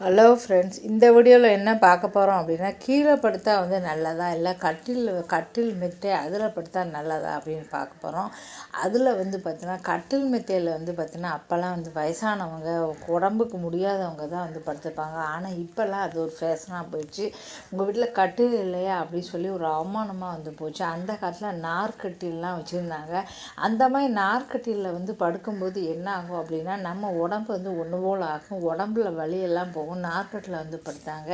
Hello friends இந்த வீடியோவில் என்ன பார்க்க போகிறோம் அப்படின்னா கீழே படுத்தா வந்து நல்லதா இல்லை கட்டில் கட்டில் மெத்தை அதில் படுத்தா நல்லதா அப்படின்னு பார்க்க போகிறோம் அதில் வந்து பார்த்தீங்கன்னா கட்டில் மெத்தையில் வந்து பார்த்திங்கன்னா அப்போல்லாம் வந்து வயசானவங்க உடம்புக்கு முடியாதவங்க தான் வந்து படுத்துப்பாங்க. ஆனால் இப்போல்லாம் அது ஒரு ஃபேஷனாக போயிடுச்சு. உங்கள் வீட்டில் கட்டில் இல்லையா அப்படின்னு சொல்லி ஒரு அவமானமாக வந்து போச்சு. அந்த காலத்தில் நார்க்கட்டில்லாம் வச்சுருந்தாங்க. அந்த மாதிரி நார்கட்டிலில் வந்து படுக்கும்போது என்ன ஆகும் அப்படின்னா நம்ம உடம்பு வந்து ஒன்று போல் ஆகும். உடம்புல வலியெல்லாம் போகும் போகும் நார்க்கட்டில் வந்து படுத்தாங்க.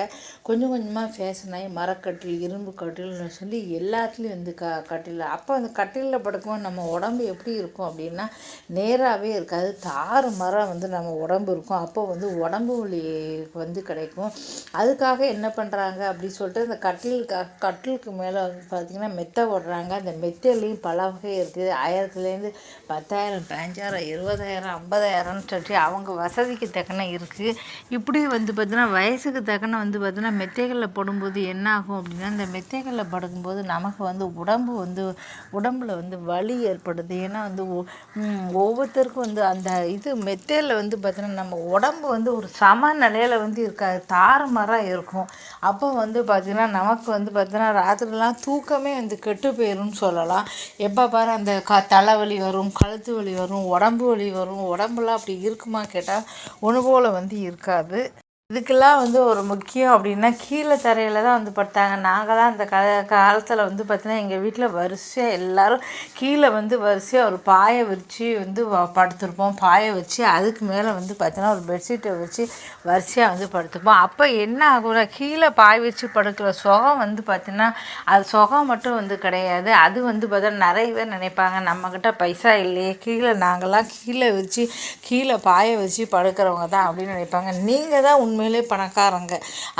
கொஞ்சம் கொஞ்சமாக ஃபேஷன் ஆகி மரக்கட்டில் இரும்பு கட்டில்னு சொல்லி எல்லாத்துலேயும் வந்து க கட்டில். அப்போ அந்த கட்டிலில் படுக்கும்போது நம்ம உடம்பு எப்படி இருக்கும் அப்படின்னா நேராகவே இருக்காது. தாறு மரம் வந்து நம்ம உடம்பு இருக்கும். அப்போ வந்து உடம்பு வலி வந்து கிடைக்கும். அதுக்காக என்ன பண்ணுறாங்க அப்படின்னு சொல்லிட்டு அந்த கட்டிலுக்காக கட்டிலுக்கு மேலே வந்து பார்த்திங்கன்னா மெத்தை ஓடுறாங்க. அந்த மெத்தையிலையும் பல வகை இருக்குது. ஆயிரத்துலேருந்து பத்தாயிரம் பதினஞ்சாயிரம் இருபதாயிரம் ஐம்பதாயிரம்னு சொல்லி அவங்க வசதிக்கு தக்கன இருக்குது இப்படி வந்து வந்து பார்த்தீங்கன்னா வயசுக்கு தக்கன வந்து பார்த்தீங்கன்னா மெத்தைகளில் போடும்போது என்ன ஆகும் அப்படின்னா இந்த மெத்தைகளில் படுக்கும்போது நமக்கு வந்து உடம்பு வந்து உடம்பில் வந்து வலி ஏற்படுது. ஏன்னா வந்து ஒவ்வொருத்தருக்கும் வந்து அந்த இது மெத்தையில் வந்து பார்த்தீங்கன்னா நம்ம உடம்பு வந்து ஒரு சம நிலையில் வந்து இருக்காது. தாறுமாறாக இருக்கும். அப்போ வந்து பார்த்திங்கன்னா நமக்கு வந்து பார்த்தீங்கன்னா ராத்திரிலாம் தூக்கமே வந்து கெட்டு போயிடும்னு சொல்லலாம். எப்போ பாரு அந்த க தலைவலி வரும் கழுத்து வலி வரும் உடம்பு வலி வரும். உடம்புலாம் அப்படி இருக்குமா கேட்டால் ஒன்று போல் வந்து இருக்காது. இதுக்கெல்லாம் வந்து ஒரு முக்கியம் அப்படின்னா கீழே தரையில் தான் வந்து படுத்தாங்க. நாங்களாம் அந்த க காலத்தில் வந்து பார்த்திங்கன்னா எங்கள் வீட்டில் வரிசையாக எல்லோரும் கீழே வந்து வரிசையாக ஒரு பாயை விரித்து வந்து படுத்துருப்போம். பாயை வச்சு அதுக்கு மேலே வந்து பார்த்தீங்கன்னா ஒரு பெட்ஷீட்டை வச்சு வரிசையாக வந்து படுத்துப்போம் அப்போ என்ன ஆகும்னா கீழே பாய் வச்சு படுக்கிற சுகம் வந்து பார்த்திங்கன்னா அது சுகம் மட்டும் வந்து கிடையாது. அது வந்து பார்த்தோன்னா நிறைய பேர் நினைப்பாங்க நம்மக்கிட்ட பைசா இல்லையே கீழே நாங்களாம் கீழே வச்சு கீழே பாயை வச்சு படுக்கிறவங்க தான் அப்படின்னு நினைப்பாங்க. நீங்கள் தான் உண்மை உண்மையிலே பணக்காரங்க.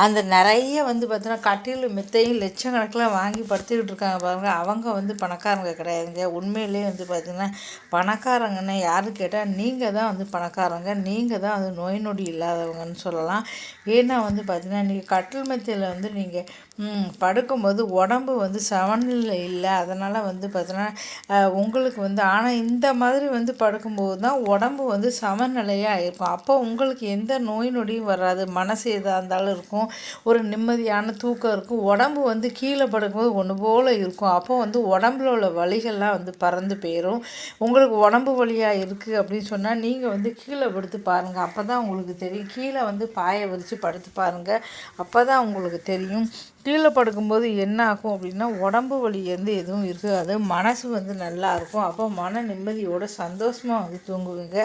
அந்த நிறைய வந்து பார்த்தீங்கன்னா கட்டில் மெத்தையும் லட்சக்கணக்கில் வாங்கி படுத்துக்கிட்டு இருக்காங்க பாருங்கள் அவங்க வந்து பணக்காரங்க கிடையாதுங்க. உண்மையிலே வந்து பார்த்திங்கன்னா பணக்காரங்கன்னு யார் கேட்டால் நீங்கள் தான் வந்து பணக்காரங்க. நீங்கள் தான் வந்து நோய் நொடி இல்லாதவங்கன்னு சொல்லலாம். ஏன்னா வந்து பார்த்திங்கன்னா நீங்கள் கட்டில் மெத்தையில் வந்து நீங்கள் படுக்கும்போது உடம்பு வந்து சமநிலை இல்லை. அதனால் வந்து பார்த்தோன்னா உங்களுக்கு வந்து ஆனால் இந்த மாதிரி வந்து படுக்கும்போது தான் உடம்பு வந்து சமநிலையாக இருக்கும். அப்போ உங்களுக்கு எந்த நோய் நொடியும் வராது. மனசு எதாக இருந்தாலும் இருக்கும். ஒரு நிம்மதியான தூக்கம் இருக்கும். உடம்பு வந்து கீழே படுக்கும்போது ஒன்று போல் இருக்கும். அப்போ வந்து உடம்புல உள்ள வலிகள்லாம் வந்து பறந்து போயிடும் உங்களுக்கு உடம்பு வலியாக இருக்குது அப்படின்னு சொன்னால் நீங்கள் வந்து கீழே படுத்து பாருங்கள் அப்போ தான் உங்களுக்கு தெரியும். கீழே வந்து பாயை விரித்து படுத்து பாருங்கள் அப்போ தான் உங்களுக்கு தெரியும். கீழே படுக்கும்போது என்ன ஆகும் அப்படின்னா உடம்பு வலி வந்து எதுவும் இருக்காது. மனசு வந்து நல்லா இருக்கும் அப்போ மன நிம்மதியோட சந்தோஷமாக வந்து தூங்குவீங்க.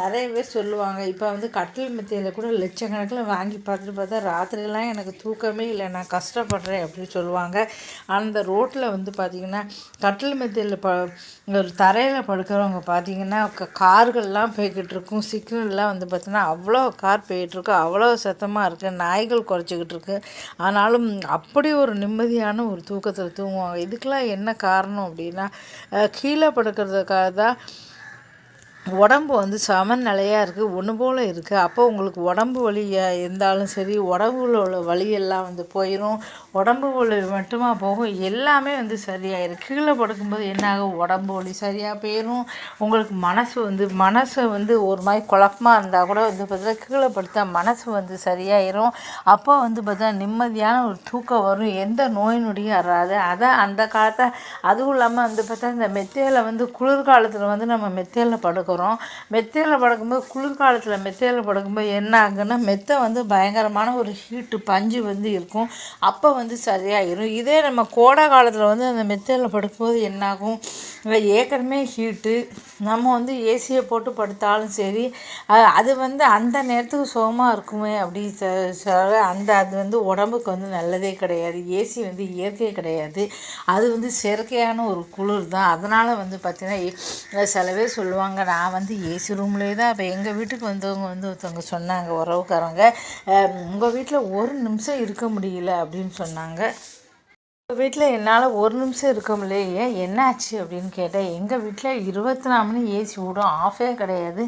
நிறைய பேர் சொல்லுவாங்க இப்போ வந்து கட்டில் மெத்தையில் கூட லட்சக்கணக்கில் வாங்கி பார்த்துட்டு பார்த்தா ராத்திரிலாம் எனக்கு தூக்கமே இல்லை. நான் கஷ்டப்படுறேன் அப்படின்னு சொல்லுவாங்க. அந்த ரோட்டில் வந்து பார்த்திங்கன்னா கட்டில் மெத்தையில் ப ஒரு தரையில் படுக்கிறவங்க பார்த்திங்கன்னா கார்கள்லாம் போய்கிட்டு இருக்கும். சிக்னல்லாம் வந்து பார்த்திங்கன்னா அவ்வளோ கார் போயிட்டுருக்கு. அவ்வளோ சத்தமாக இருக்குது நாய்கள் குறைச்சிக்கிட்டு இருக்கு. ஆனாலும் அப்படி ஒரு நிம்மதியான ஒரு தூக்கத்தில் தூங்குவாங்க. இதுக்கெலாம் என்ன காரணம் அப்படின்னா கீழே படுக்கிறதுக்காக தான் உடம்பு வந்து சமநிலையாக இருக்குது ஒன்று போல் இருக்குது அப்போ உங்களுக்கு உடம்பு வலியாக இருந்தாலும் சரி உடம்புல உள்ள வலியெல்லாம் வந்து போயிடும் உடம்பு வலி மட்டுமா போகும் எல்லாமே வந்து சரியாயிடும் கீழே படுக்கும்போது என்ன ஆகும்? உடம்பு வலி சரியாக போயிடும் உங்களுக்கு மனசு வந்து மனசு வந்து ஒரு மாதிரி குழப்பமாக இருந்தால் கூட வந்து பார்த்தா கீழே படுத்தா மனசு வந்து சரியாயிரும். அப்போ வந்து பார்த்தா நிம்மதியான ஒரு தூக்கம் வரும். எந்த நோய் நொடியும் வராது. அதான் அந்த காலத்தை அதுவும் இல்லாமல் வந்து பார்த்தா இந்த மெத்தையில் வந்து குளிர்காலத்தில் வந்து நம்ம மெத்தையில் படுக்கிறோம். படுக்கிறோம் மெத்தையில் படுக்கும்போது குளிர்காலத்தில் மெத்தையில் படுக்கும்போது என்ன ஆகுன்னா மெத்தை வந்து பயங்கரமான ஒரு ஹீட்டு பஞ்சு வந்து இருக்கும். அப்போ வந்து சரியாயிடும் இதே நம்ம கோடை காலத்தில் வந்து அந்த மெத்தையில் படுக்கும்போது என்னாகும் ஏற்கனவே ஹீட்டு நம்ம வந்து ஏசியை போட்டு படுத்தாலும் சரி அது வந்து அந்த நேரத்துக்கு சுகமாக இருக்குமே அப்படி சொல்ல அந்த அது வந்து உடம்புக்கு வந்து நல்லதே கிடையாது. ஏசி வந்து இயற்கை கிடையாது. அது வந்து செயற்கையான ஒரு குளிர் தான் அதனால் வந்து பார்த்திங்கன்னா சில பேர் சொல்லுவாங்க நான் நான் வந்து ஏசி ரூம்லேயே தான் இப்போ எங்கள் வீட்டுக்கு வந்தவங்க வந்து ஒருத்தவங்க சொன்னாங்க உறவுக்காரங்க உங்கள் வீட்டில் ஒரு நிமிஷம் இருக்க முடியல அப்படின்னு சொன்னாங்க. வீட்டில் என்னால் ஒரு நிமிஷம் இருக்க முடியலையே என்னாச்சு அப்படின்னு கேட்டேன். எங்கள் வீட்டில் இருபத்தி நாலு மணி ஏசி விடும் ஆஃபே கிடையாது.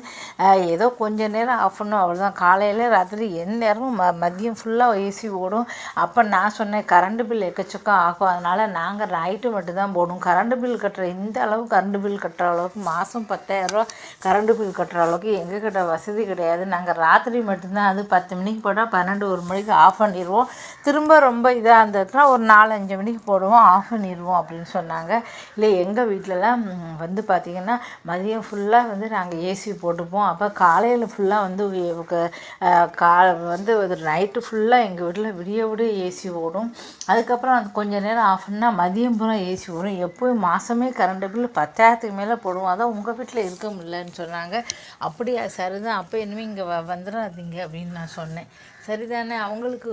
ஏதோ கொஞ்ச நேரம் ஆஃப் பண்ணும் அவ்வளோதான் காலையில் ராத்திரி எந்த நேரமும் ம மதியம் ஃபுல்லாக ஏசி ஓடும். அப்போ நான் சொன்னேன் கரண்ட் பில் எக்கச்சக்கம் ஆகும். அதனால் நாங்கள் நைட்டு மட்டும்தான் போடும் கரண்ட் பில் கட்டுற இந்த அளவு கரண்ட் பில் கட்டுற அளவுக்கு மாதம் பத்தாயிரரூவா கரண்ட் பில் கட்டுற அளவுக்கு எங்கள் கிட்ட வசதி கிடையாது. நாங்கள் ராத்திரி மட்டும்தான் அது பத்து மணிக்கு போட்டால் பன்னெண்டு ஒரு மணிக்கு ஆஃப் பண்ணிடுவோம் திரும்ப ரொம்ப இதாக இருந்ததுன்னா ஒரு நாலஞ்சு மணிக்கு போடுவோம் ஆஃப் பண்ணிடுவோம் அப்படின்னு சொன்னாங்க. இல்லை எங்கள் வீட்டிலலாம் வந்து பார்த்திங்கன்னா மதியம் ஃபுல்லாக வந்து நாங்கள் ஏசி போட்டுப்போம். அப்போ காலையில் ஃபுல்லாக வந்து கா வந்து ஒரு நைட்டு ஃபுல்லாக எங்கள் வீட்டில் விடிய விடிய ஏசி ஓடும். அதுக்கப்புறம் அது கொஞ்சம் நேரம் ஆஃப் பண்ணால் மதியம் பூரா ஏசி ஓடும். எப்போயும் மாதமே கரண்ட் பில் பத்தாயிரத்துக்கு மேலே போடுவோம். அதான் உங்கள் வீட்டில் இருக்க முடியலன்னு சொன்னாங்க. அப்படியா சரிதான். அப்போ இனிமேல் இங்கே வ வந்துடாதீங்க அப்படின்னு நான் சொன்னேன். சரிதானே? அவங்களுக்கு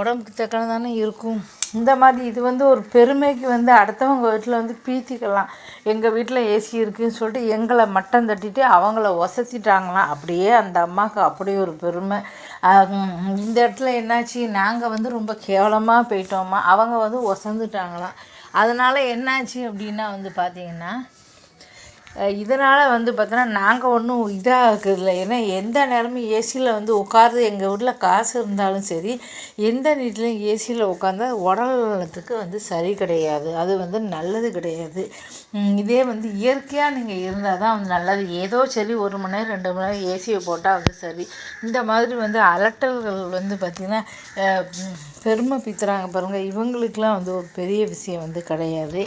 உடம்புக்கு தக்கன தானே இருக்கும். இந்த மாதிரி இது வந்து ஒரு பெருமைக்கு வந்து அடுத்தவங்க வீட்டில் வந்து பீத்திக்கலாம். எங்கள் வீட்டில் ஏசி இருக்குதுன்னு சொல்லிட்டு எங்களை மட்டம் தட்டிட்டு அவங்கள ஒசத்திட்டாங்களாம். அப்படியே அந்த அம்மாவுக்கு அப்படி ஒரு பெருமை. இந்த இடத்துல என்னாச்சு? நாங்கள் வந்து ரொம்ப கேவலமாக போயிட்டோமா? அவங்க வந்து ஒசந்துட்டாங்களாம். அதனால் என்னாச்சு அப்படின்னா வந்து பார்த்திங்கன்னா இதனால் வந்து பார்த்தோன்னா நாங்கள் ஒன்றும் இதாக இருக்கிறதில்ல ஏன்னா எந்த நேரமும் ஏசியில் வந்து உட்கார்றது எங்கள் வீட்டில் காசு இருந்தாலும் சரி எந்த வீட்லேயும் ஏசியில் உட்காந்தா உடல் நலத்துக்கு வந்து சரி கிடையாது. அது வந்து நல்லது கிடையாது. இதே வந்து இயற்கையாக நீங்கள் இருந்தால் தான் வந்து நல்லது. ஏதோ சரி ஒரு மணி நேரம் ரெண்டு மணி நேரம் ஏசியை போட்டால் வந்து சரி. இந்த மாதிரி வந்து அலட்டல்கள் வந்து பார்த்திங்கன்னா பெருமை பித்துறாங்க பாருங்கள் இவங்களுக்கெலாம் வந்து ஒரு பெரிய விஷயம் வந்து கிடையாது.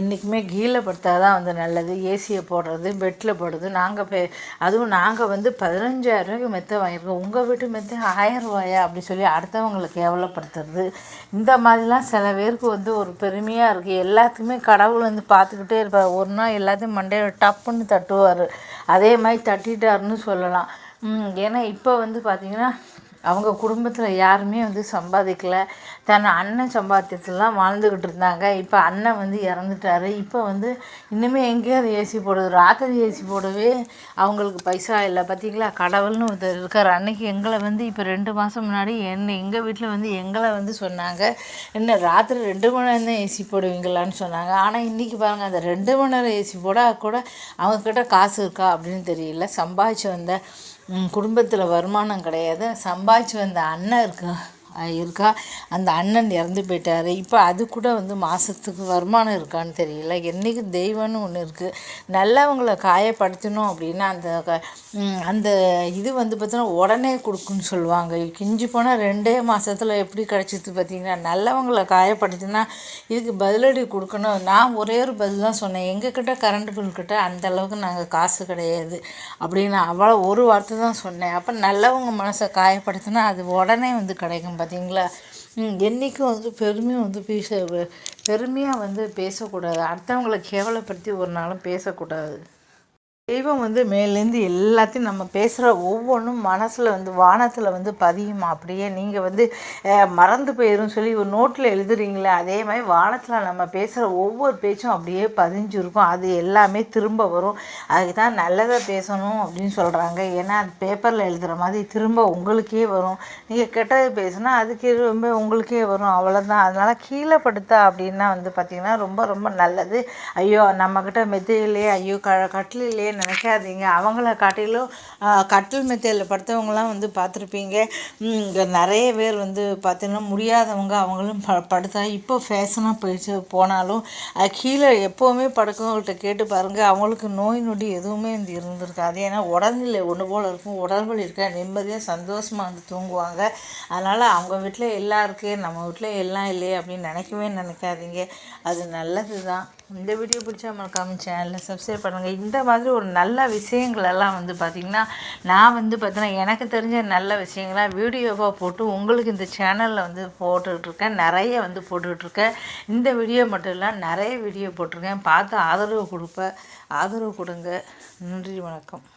என்றைக்குமே கீழே படுத்தால் தான் வந்து நல்லது ஏசியை போடுறது பெட்டில் போடுறது. நாங்கள் பே அதுவும் நாங்கள் வந்து பதினஞ்சாயிரரூவாய்க்கு மெத்தை வாங்கியிருக்கோம். உங்கள் வீட்டு மெத்தை ரூபாயா? அப்படி சொல்லி அடுத்தவங்களை கேவலப்படுத்துறது. இந்த மாதிரிலாம் சில பேருக்கு வந்து ஒரு பெருமையாக இருக்குது எல்லாத்துக்குமே கடவுள் வந்து பார்த்துக்கிட்டே இருப்பார். ஒரு நாள் எல்லாத்தையும் மண்டையில் டப்புன்னு தட்டுவார். அதே மாதிரி தட்டிட்டாருன்னு சொல்லலாம். ஏன்னா இப்போ வந்து பார்த்திங்கன்னா அவங்க குடும்பத்தில் யாருமே வந்து சம்பாதிக்கலை. தன் அண்ணன் சம்பாத்தியத்துலாம் வாழ்ந்துக்கிட்டு இருந்தாங்க. இப்போ அண்ணன் வந்து இறந்துட்டாரு. இப்போ வந்து இன்னுமே எங்கேயாவது ஏசி போடுது ராத்திரி ஏசி போடவே அவங்களுக்கு பைசா இல்லை. பார்த்தீங்களா கடவுள்னு ஒருத்தர் இருக்கார். அன்னைக்கு எங்களை வந்து இப்போ ரெண்டு மாதம் முன்னாடி என்ன எங்கள் வீட்டில் வந்து எங்களை வந்து சொன்னாங்க என்ன ராத்திரி ரெண்டு மணி நேரம் தான் ஏசி போடுவீங்களான்னு சொன்னாங்க. ஆனால் இன்றைக்கி பாருங்கள் அந்த ரெண்டு மணி நேரம் ஏசி போட கூட அவங்கக்கிட்ட காசு இருக்கா அப்படின்னு தெரியல. சம்பாதிச்சு வந்த குடும்பத்தில் வருமானம் கிடையாது. சம்பாதிச்சு வந்த அண்ணன் இருக்கு இருக்கா? அந்த அண்ணன் இறந்து போயிட்டார். இப்போ அது கூட வந்து மாதத்துக்கு வருமானம் இருக்கான்னு தெரியல. என்றைக்கு தெய்வம்னு ஒன்று இருக்குது நல்லவங்களை காயப்படுத்தணும் அப்படின்னா அந்த அந்த இது வந்து பார்த்தீங்கன்னா உடனே கொடுக்குன்னு சொல்லுவாங்க. கிஞ்சி போனால் ரெண்டே மாதத்தில் எப்படி கிடச்சிது பார்த்தீங்கன்னா நல்லவங்களை காயப்படுத்தினா இதுக்கு பதிலடி கொடுக்கணும். நான் ஒரே ஒரு பதில் தான் சொன்னேன். எங்கக்கிட்ட கரண்ட் பில் கிட்ட அந்த அளவுக்கு நாங்கள் காசு கிடையாது அப்படின்னு அவ்வளோ ஒரு வார்த்தை தான் சொன்னேன். அப்போ நல்லவங்க மனசை காயப்படுத்தினா அது உடனே வந்து கிடைக்கும் பார்த்தீங்களா என்றைக்கும் வந்து பெருமையும் வந்து பேச பெருமையாக வந்து பேசக்கூடாது. அடுத்தவங்களை கேவலப்படுத்தி ஒரு நாளும் பேசக்கூடாது. தெய்வம் வந்து மேலேருந்து எல்லாத்தையும் நம்ம பேசுகிற ஒவ்வொன்றும் மனசில் வந்து வானத்தில் வந்து பதியுமா? அப்படியே நீங்கள் வந்து மறந்து போயிடும் சொல்லி ஒரு நோட்டில் எழுதுறீங்களே அதே மாதிரி வானத்தில் நம்ம பேசுகிற ஒவ்வொரு பேச்சும் அப்படியே பதிஞ்சிருக்கும். அது எல்லாமே திரும்ப வரும். அதுக்கு தான் நல்லதை பேசணும் அப்படின்னு சொல்கிறாங்க ஏன்னா அது பேப்பரில் எழுதுகிற மாதிரி திரும்ப உங்களுக்கே வரும். நீங்கள் கெட்டது பேசுனா அதுக்கு ரொம்ப உங்களுக்கே வரும். அவ்வளோதான் அதனால் கீழே படுத்தா அப்படின்னா வந்து பார்த்திங்கன்னா ரொம்ப ரொம்ப நல்லது. ஐயோ நம்மக்கிட்ட மெத்தையிலே ஐயோ க கட்டிலே நினைக்காதீங்க. அவங்கள காட்டிலும் கட்டில் மெத்தையில் படுத்தவங்களாம் வந்து பார்த்துருப்பீங்க. இங்கே நிறைய பேர் வந்து பார்த்தீங்கன்னா முடியாதவங்க அவங்களும் ப படுத்தா இப்போ ஃபேஷனாக போயிடுச்சு. போனாலும் கீழே எப்போவுமே படுக்கவங்கள்ட்ட கேட்டு பாருங்கள் அவங்களுக்கு நோய் நொடி எதுவுமே வந்து இருந்திருக்காது. ஏன்னா உடல்நிலை ஒன்று போல் இருக்கும். உடல்வலி இருக்கா? நிம்மதியாக சந்தோஷமாக வந்து தூங்குவாங்க. அதனால் அவங்க வீட்டில் எல்லாம் இருக்குது நம்ம வீட்டில் எல்லாம் இல்லையே அப்படின்னு நினைக்கவே நினைக்காதீங்க. அது நல்லது தான் இந்த வீடியோ பிடிச்சா மறக்காமல் சேனலில் சப்ஸ்கிரைப் பண்ணுங்கள் இந்த மாதிரி ஒரு நல்ல விஷயங்களெல்லாம் வந்து பார்த்திங்கன்னா நான் வந்து பார்த்தீங்கன்னா எனக்கு தெரிஞ்ச நல்ல விஷயங்களாம் வீடியோவாக போட்டு உங்களுக்கு இந்த சேனலில் வந்து போட்டுட்ருக்கேன். நிறைய வந்து போட்டுட்ருக்கேன். இந்த வீடியோ மட்டும் இல்லை நிறைய வீடியோ போட்டிருக்கேன். பார்த்து ஆதரவு கொடுப்பேன் ஆதரவு கொடுங்க. நன்றி வணக்கம்.